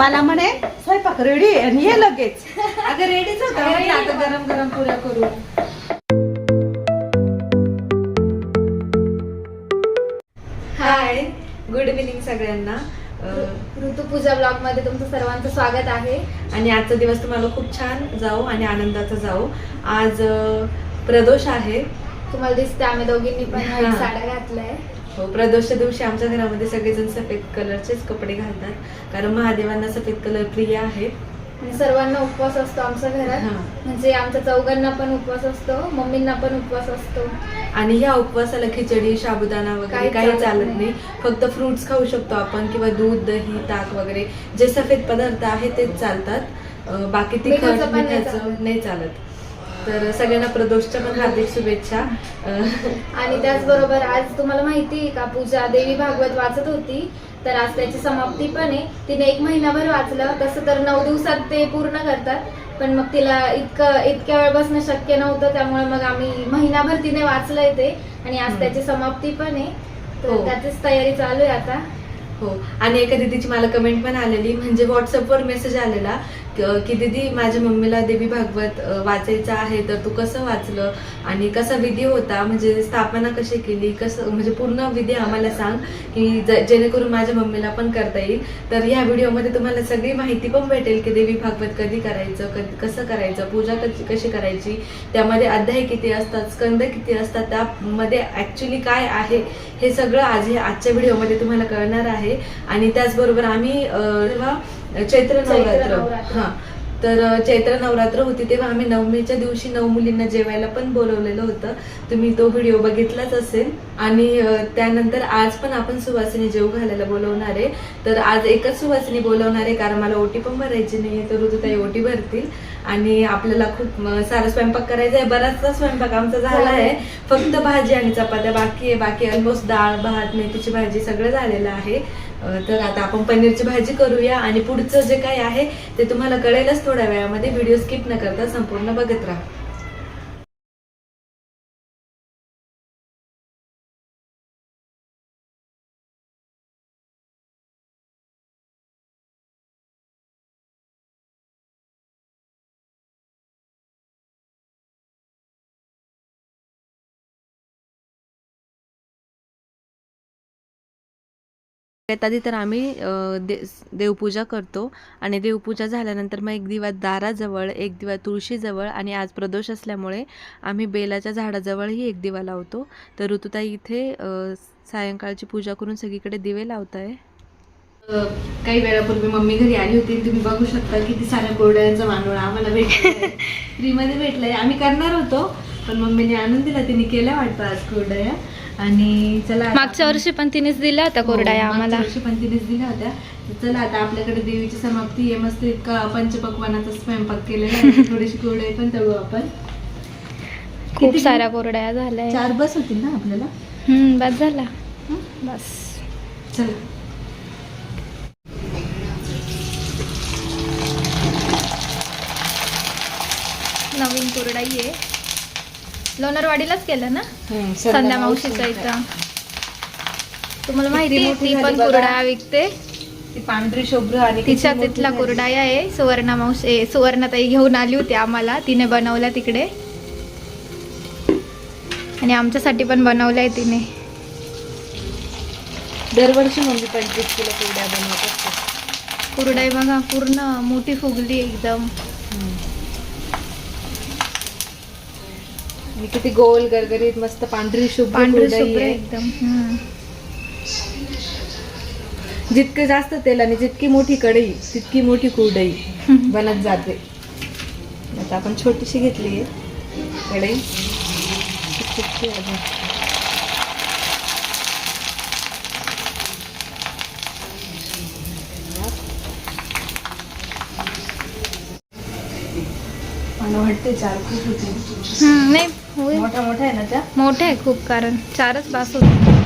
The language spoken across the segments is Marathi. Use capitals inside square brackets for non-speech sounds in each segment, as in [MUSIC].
मला म्हणे स्वयंपाक रेडी आणि ये लगेच. अगं रेडीच होता आता गरम गरम पुऱ्या करू. हाय गुड इव्हिनिंग सगळ्यांना. ऋतुपूजा ब्लॉगमध्ये तुमचं सर्वांचं स्वागत आहे. आणि आजचा दिवस तुम्हाला खूप छान जाऊ आणि आनंदाचा जाऊ. आज प्रदोष आहे. तुम्हाला दिसते आम्ही दोघींनी पण हा. साड्या घातल्या हो प्रदोषच्या दिवशी आमच्या घरामध्ये सगळेजण सफेद कलरचेच कपडे घालतात. कारण महादेवांना सफेद कलर प्रिय आहे. आणि सर्वांना उपवास असतो आमच्या घरात. हा. म्हणजे आमच्या चौघांना पण उपवास असतो मम्मींना पण उपवास असतो. आणि ह्या उपवासाला खिचडी साबुदाणा वगैरे काही काही चालत नाही. नाही. फक्त फ्रुट्स खाऊ शकतो आपण किंवा दूध दही ताक वगैरे. जे सफेद पदार्थ आहेत तेच चालतात. अं, बाकी तिखट मिठाचं पण नाही मिठाचं चालत. नाही चालत. तर सगळ्यांना प्रदोषच्या पण हार्दिक शुभेच्छा. आणि त्याचबरोबर आज तुम्हाला माहिती आहे का पूजा देवी भागवत वाचत होती तर आज त्याची समाप्ती पण आहे. तिने एक महिनाभर वाचलं तसं तर नऊ दिवसात ते पूर्ण करतात पण मग तिला इतकं इतक्या वेळ बसणं शक्य नव्हतं त्यामुळे मग आम्ही महिनाभर तिने वाचलंय ते आणि आज. त्याची समाप्ती पण आहे. तर हो. त्याचीच तयारी चालू आहे आता. हो. आणि एका दिदीची मला कमेंट पण आलेली म्हणजे व्हॉट्सअपवर मेसेज आलेला की दीदी माझ्या मम्मीला देवी भागवत वाचायचं आहे तर तू कसं वाचलं आणि कसा विधी होता? म्हणजे स्थापना कशी केली? कसं म्हणजे पूर्ण विधी आम्हाला सांग की ज- जेणेकरून माझ्या मम्मीला पण करता येईल. तर ह्या व्हिडिओमध्ये तुम्हाला सगळी माहिती पण भेटेल की देवी भागवत कधी करायचं कधी कसं करायचं पूजा कशी कशी करायची त्यामध्ये अध्याय किती असतात स्कंद किती असतात त्यामध्ये ॲक्च्युली काय आहे हे सगळं आज हे आजच्या व्हिडिओमध्ये तुम्हाला कळणार आहे. आणि त्याचबरोबर आम्ही तेव्हा जेव्हा चैत्र नवरात्र. हा. तर चैत्र नवरात्र होती तेव्हा आम्ही नवमीच्या दिवशी नऊ मुलींना जेवायला पण बोलवलेलं होतं. तुम्ही तो व्हिडिओ बघितलाच असेल. आणि त्यानंतर आज पण आपण सुवासिनी जेव घालायला बोलवणार आहे. तर आज एकच सुवासिनी बोलवणार आहे कारण मला ओटी पण भरायची नाहीये तर ऋतुताई ओटी भरतील. आणि आपल्याला खूप सारा स्वयंपाक करायचा आहे. बराचसा स्वयंपाक आमचा झाला आहे. फक्त भाजी आणि चपात्या बाकी आहे. बाकी ऑलमोस्ट डाळ भात मेथीची भाजी सगळं झालेलं आहे. तर आता आपण पनीरची भाजी करूया आणि पुढचं जे काही आहे ते तुम्हाला कळेलच थोड्या वेळामध्ये. व्हिडिओ स्किप न करता संपूर्ण बघत राहा. आधी तर आम्ही दे देवपूजा करतो. आणि देवपूजा झाल्यानंतर मग एक दिवा दाराजवळ एक दिवा तुळशीजवळ आणि आज प्रदोष असल्यामुळे आम्ही बेलाच्या झाडाजवळही एक दिवा लावतो. तर ऋतुताई इथे सायंकाळची पूजा करून सगळीकडे दिवे लावत आहे काही वेळापूर्वी मम्मी घरी आली होती. तुम्ही बघू शकता किती साऱ्या कोरड्यांचा मांडोळा आम्हाला भेटला फ्रीमध्ये [LAUGHS] भेटलाय. आम्ही करणार होतो पण मम्मीने आणून दिला. तिने केल्या वाटतं आज कोरड्या. आणि चला मागच्या वर्षी पण तिनेच दिल्या होत्या कोरड्या हो, आम्हाला. मागच्या वर्षी पण तिनेच दिल्या होत्या. चला आता आपल्याकडे देवीची समाप्ती आहे. मस्त इतका पंचपक्वानाचा स्वयंपाक केलेला आहे. थोडीशी कोरडे पण तळू आपण. खूप साऱ्या कोरड्या झाल्या. चार बस होतील ना आपल्याला? हम्म बस झाला. बस. चला. नवीन कोरडाई आहे. लोणारवाडीलाच केलं ना? संध्या मावशीचा इथं. तुम्हाला माहिती आहे ती पण. कोरडा विकते. ती पांढरी शुभ्र किती तिच्या तिथला. कोरडाई आहे सुवर्णा मावशी सुवर्णाताई घेऊन आली होती आम्हाला. तिने बनवल्या तिकडे. आणि आमच्यासाठी पण बनवलंय तिने. दरवर्षी मम्मी पंचवीस किलो कोरड्या बनवत असते. कुरडाई बघा पूर्ण मोठी फुगली एकदम. आणि किती गोल गरगरीत मस्त पांढरी शुभ्र पांढरी शुभ्र. एकदम हम्म. जितकं जास्त तेल आणि जितकी मोठी कढई तितकी मोठी कुरडई [LAUGHS] बनत जाते आता आपण छोटीशी घेतली आहे कढई. मला वाटते चार खूप होते हम्म, नाही होईल. मोठ्या आहे ना त्या? मोठे आहे खूप कारण चारच बास होते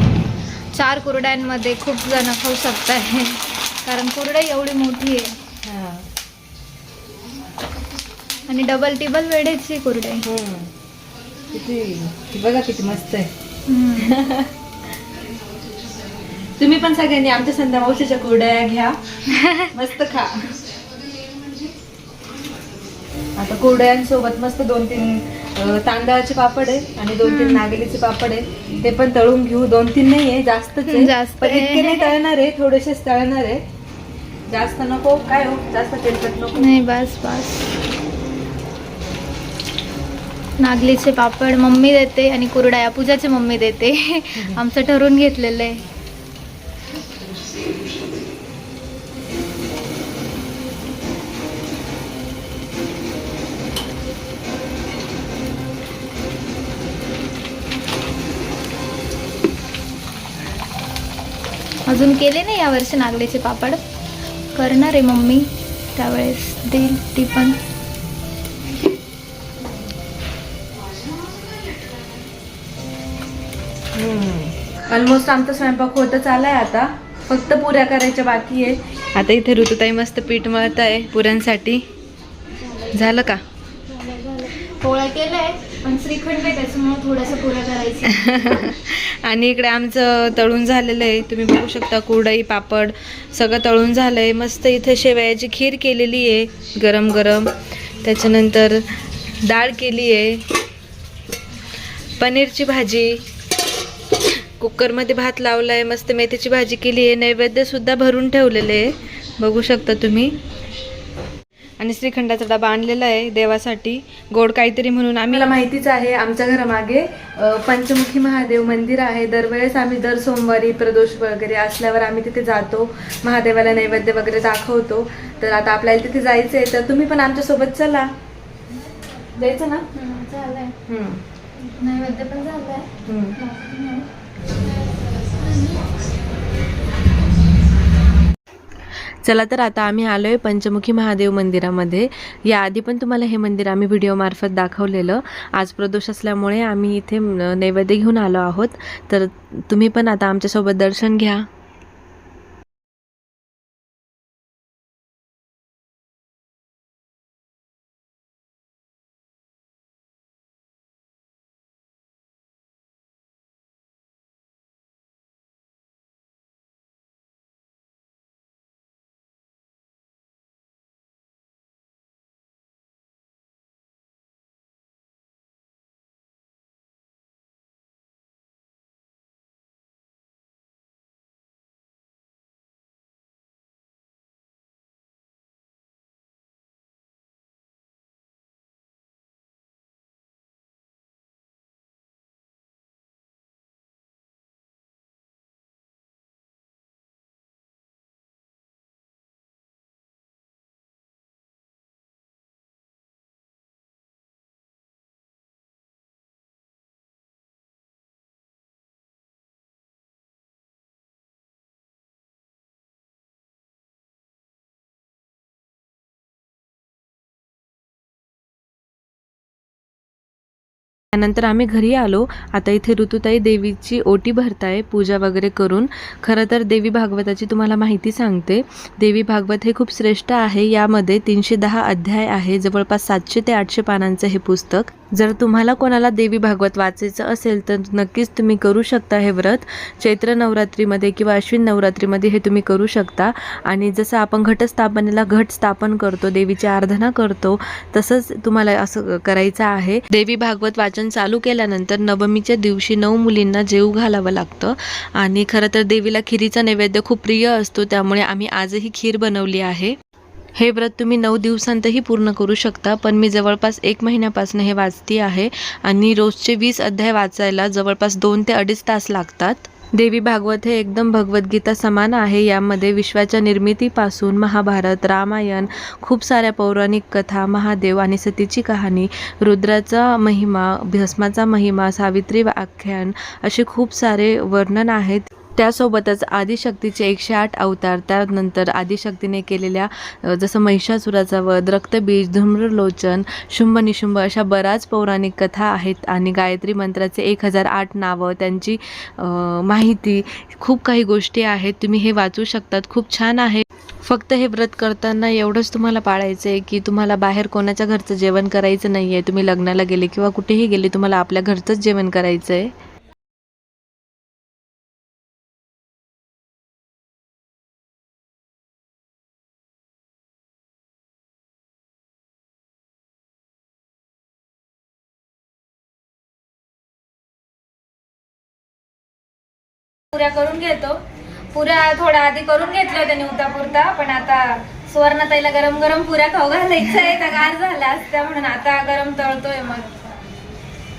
चार कुरड्यांमध्ये खूप जण खाऊ शकतात कारण कुरडाई एवढी मोठी आहे. हा. आणि डबल टिबल वेळेची कुरडाई. हम्म. किती ती बघा किती मस्त आहे. हम्म. तुम्ही पण सगळ्यांनी आमच्या संध्या मावशीच्या कुरड्या घ्या. [LAUGHS] मस्त खा. आता कुरड्यांसोबत मस्त दोन तीन तांदळाचे पापड आहे आणि दोन तीन नागलीचे पापड आहे. ते पण तळून घेऊ. दोन तीन नाही आहे जास्तच. जास्त पण आहे. इतके नाही तळणार आहे थोडेसेच तळणार आहे. जास्त नको. काय हो? जास्त तेलकट नको. नाही बस बस. नागलीचे पापड मम्मी देते आणि कुरड्या पूजाची मम्मी देते. आमचं ठरवून घेतलेलं आहे. केले नाही यावर्षी नागलीचे पापड? करणार आहे मम्मी. त्यावेळेस देईल ती पण. ऑलमोस्ट आमचा स्वयंपाक होतच आलाय आता. फक्त पुऱ्या करायच्या बाकी आहे आता इथे ऋतुताई मस्त पीठ मळत आहे पुऱ्यांसाठी. झालं का? पोळ्या केलंय पण श्रीखंड आहे त्याच्यामुळे आणि इकडे आमचं तळून झालेलं आहे. तुम्ही बघू शकता कुरडई पापड सगळं तळून झालं आहे मस्त इथे शेवयाची खीर केलेली आहे गरम गरम. त्याच्यानंतर डाळ केली आहे. पनीरची भाजी. कुकरमध्ये भात लावला आहे मस्त मेथीची भाजी केली आहे. नैवेद्यसुद्धा भरून ठेवलेले आहे. बघू शकता तुम्ही. आणि श्रीखंडाचा डबा आणलेला आहे देवासाठी. गोड काहीतरी म्हणून आम्हाला माहितीच आहे आमच्या घरामागे पंचमुखी महादेव मंदिर आहे. दरवेळेस आम्ही दर सोमवारी प्रदोष वगैरे असल्यावर आम्ही तिथे जातो. महादेवाला नैवेद्य वगैरे दाखवतो. तर आता आपल्याला तिथे जायचं आहे तर तुम्ही पण आमच्यासोबत चला. जायचं ना? नैवेद्य पण झालंय चला तर आता आम्ही आलो आहे पंचमुखी महादेव मंदिरामध्ये. याआधी पण तुम्हाला हे मंदिर आम्ही व्हिडिओमार्फत दाखवलेलं. आज प्रदोष असल्यामुळे आम्ही इथे नैवेद्य घेऊन आलो आहोत. तर तुम्ही पण आता आमच्यासोबत दर्शन घ्या. त्यानंतर आम्ही घरी आलो. आता इथे ऋतुताई देवीची ओटी भरताय पूजा वगैरे करून. खरं तर देवी भागवताची तुम्हाला माहिती सांगते. देवी भागवत हे खूप श्रेष्ठ आहे. यामध्ये तीनशे दहा अध्याय आहे. जवळपास सातशे ते आठशे पानांचं हे पुस्तक. जर तुम्हाला कोणाला देवी भागवत वाचायचं असेल तर नक्कीच तुम्ही करू शकता हे व्रत. चैत्र नवरात्रीमध्ये किंवा अश्विन नवरात्रीमध्ये हे तुम्ही करू शकता. आणि जसं आपण घटस्थापनेला घट स्थापन करतो देवीची आराधना करतो तसंच तुम्हाला असं करायचं आहे. देवी भागवत वाचन चालू केल्यानंतर नवमीच्या दिवशी नऊ मुलींना जेऊ घालावं लागतं. आणि खरं तर देवीला खिरीचा नैवेद्य खूप प्रिय असतो त्यामुळे आम्ही आजही खीर बनवली आहे. हे व्रत तुम्ही नऊ दिवसांतही पूर्ण करू शकता पण मी जवळपास एक महिन्यापासून हे वाचती आहे आणि रोजचे वीस अध्याय वाचायला जवळपास दोन ते अडीच तास लागतात. देवी भागवत हे एकदम भगवद्गीता समान आहे. यामध्ये विश्वाच्या निर्मितीपासून महाभारत रामायण खूप साऱ्या पौराणिक कथा महादेव आणि सतीची कहाणी रुद्राचा महिमा भस्माचा महिमा सावित्री आख्यान असे खूप सारे वर्णन आहेत. त्यासोबतच आदिशक्तीचे एकशे आठ अवतार त्यानंतर आदिशक्तीने केलेल्या जसं महिषासुराचा वध रक्तबीज धूम्रलोचन शुंभ निशुंभ अशा बऱ्याच पौराणिक कथा आहेत आणि गायत्री मंत्राचे एक हजार आठ नावं त्यांची माहिती खूप काही गोष्टी आहेत. तुम्ही हे वाचू शकतात. खूप छान आहे. फक्त हे व्रत करताना एवढंच तुम्हाला पाळायचं आहे की तुम्हाला बाहेर कोणाच्या घरचं जेवण करायचं नाही आहे तुम्ही लग्नाला गेले किंवा कुठेही गेले तुम्हाला आपल्या घरचंच जेवण करायचं आहे पुऱ्या करून घेतो. पुऱ्या थोड्या आधी करून घेतल्या होत्या निवता पुरता पण आता सुवर्णताईला गरम गरम पुऱ्या खाऊ घालायच्या आहे. त्या गार झाल्या असत्या म्हणून आता गरम तळतोय मग.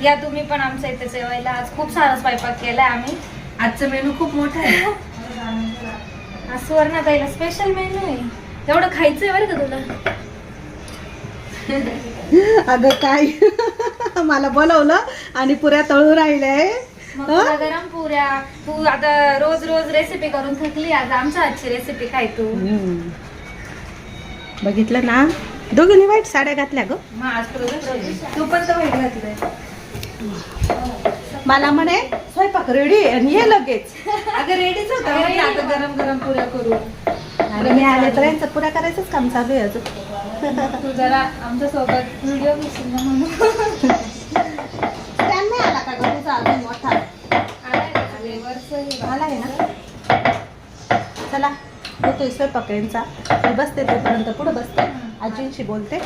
या तुम्ही पण आमच्या इथे जेवायला. आज खूप सारा स्वयंपाक केलाय आम्ही. आजचा मेनू खूप मोठा आहे. [LAUGHS] आज सुवर्णताईला स्पेशल मेनू आहे. एवढं खायचंय बरं का तुला? [LAUGHS] अगं काय? [LAUGHS] मला बोलवलं आणि पुऱ्या तळू राहिले मग तुला गरम पुऱ्या तू आता रोज रोज रेसिपी करून थकली आज आमच्या हातची रेसिपी खाय तू. बघितलं ना? दोघींनी वाईट साड्या घातल्या ग. मग आज तू पण तर वाईट घातलंय. मला म्हणे स्वयंपाक रेडी आणि ये लगेच. [LAUGHS] अगं रेडीच होता. म्हटलं आता गरम गरम पुऱ्या करू. आणि मी आले तर यांचं पुऱ्या करायचंच काम चालू आहे अजून. [LAUGHS] तू जरा आमच्यासोबत व्हिडिओ घेशील ना म्हणून. [LAUGHS] त्यांनी आला का ग? तुझा अजून मोठा. झाला हे? आहे ना. चला होतोय स्वयंपाक यांचा. मी बसते तोपर्यंत पुढं बसते. आजींशी बोलते.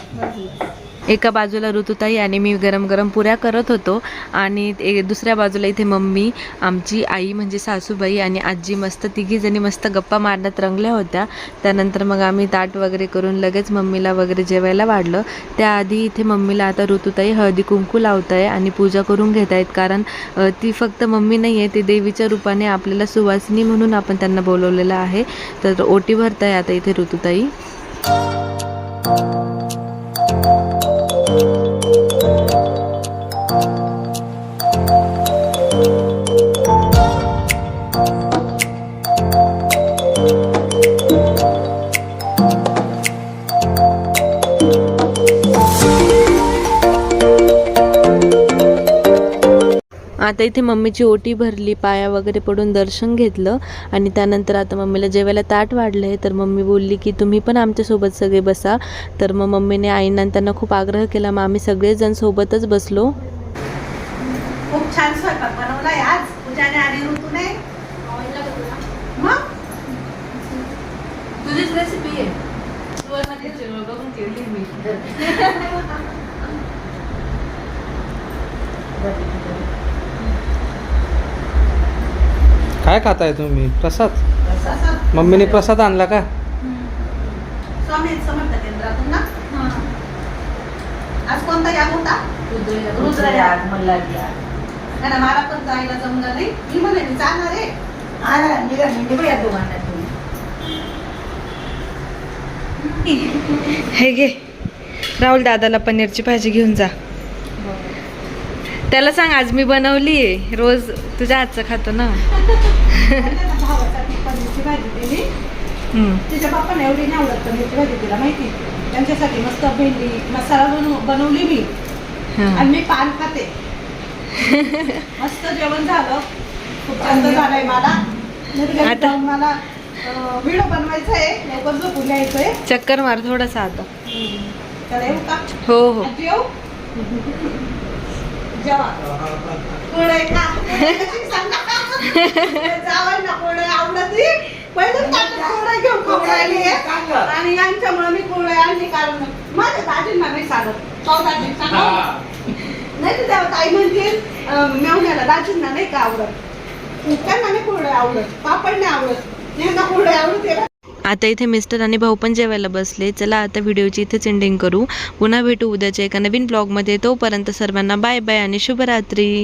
एका बाजूला ऋतुताई आणि मी गरम गरम पुऱ्या करत होतो. आणि ए- दुसऱ्या बाजूला इथे मम्मी आमची आई म्हणजे सासूबाई आणि आजी मस्त तिघीजणी मस्त गप्पा मारण्यात रंगल्या होत्या. त्यानंतर मग आम्ही ताट वगैरे करून लगेच मम्मीला वगैरे जेवायला वाढलं. त्याआधी इथे मम्मीला आता ऋतुताई हळदी कुंकू लावत आहे आणि पूजा करून घेत आहेत कारण ती फक्त मम्मी नाही आहे ती देवीच्या रूपाने आपल्याला सुवासिनी म्हणून आपण त्यांना बोलवलेलं आहे. तर ओटी भरत आहे आता इथे ऋतुताई. Thank you. आता इथे मम्मीची ओटी भरली पाया वगैरे पडून दर्शन घेतलं आणि त्यानंतर आता मम्मीला जेवायला ताट वाढलं तर मम्मी बोलली की तुम्ही पण आमच्यासोबत सगळे बसा. तर मग मम्मीने आईंना त्यांना खूप आग्रह केला मग आम्ही सगळेजण सोबतच बसलो. खूप छान स्वयंपाक बनवलाय आज. पूजाने आणि ऋतूने. मग? तुझीच रेसिपी आहे. बघून केली मी. [LAUGHS] काय खाताय तुम्ही? प्रसाद? मम्मीने प्रसाद आणला का? स्वामी समर्थ केंद्रातून ना? आज कोणता याग होता? रुद्र याग. नाही ना, मला पण जायला जमलं नाही. मी म्हणे मी जाणार आहे. हे घे. राहुल दादाला पनीरची भाजी घेऊन जा. त्याला सांग आज मी बनवली आहे. रोज तुझ्या हातचं खातो ना. तिच्या बाप्पाने एवढी नाही आवडत पनीरची भाजी तिला माहिती त्यांच्यासाठी मस्त भेंडी मसाला बनव बनवली मी. आणि मी पान खाते. मस्त जेवण झालं. खूप छान झालंय मला. मला व्हिडिओ बनवायचा आहे लवकर झोपून यायचंय. चक्कर मार थोडासा आता. त्याला येऊ का? हो हो. येऊ? आणि यांच्यामुळे मी कोण आणली कारण माझ्या दाजींना नाही सांगत चौदाजी सांगा नाही तर त्या ताई म्हणतील मेवण्याला दाजींना नाही का आवडत. त्यांना नाही कोरडे आवडत. पापड नाही आवडत यांना कोरडे आवडत ना आता इथे मिस्टर आणि भाऊ पण जेवायला बसले. चला आता व्हिडिओची इथेच एंडिंग करू. पुन्हा भेटू उद्याच्या एका नवीन ब्लॉगमध्ये तोपर्यंत सर्वांना बाय बाय आणि शुभरात्री.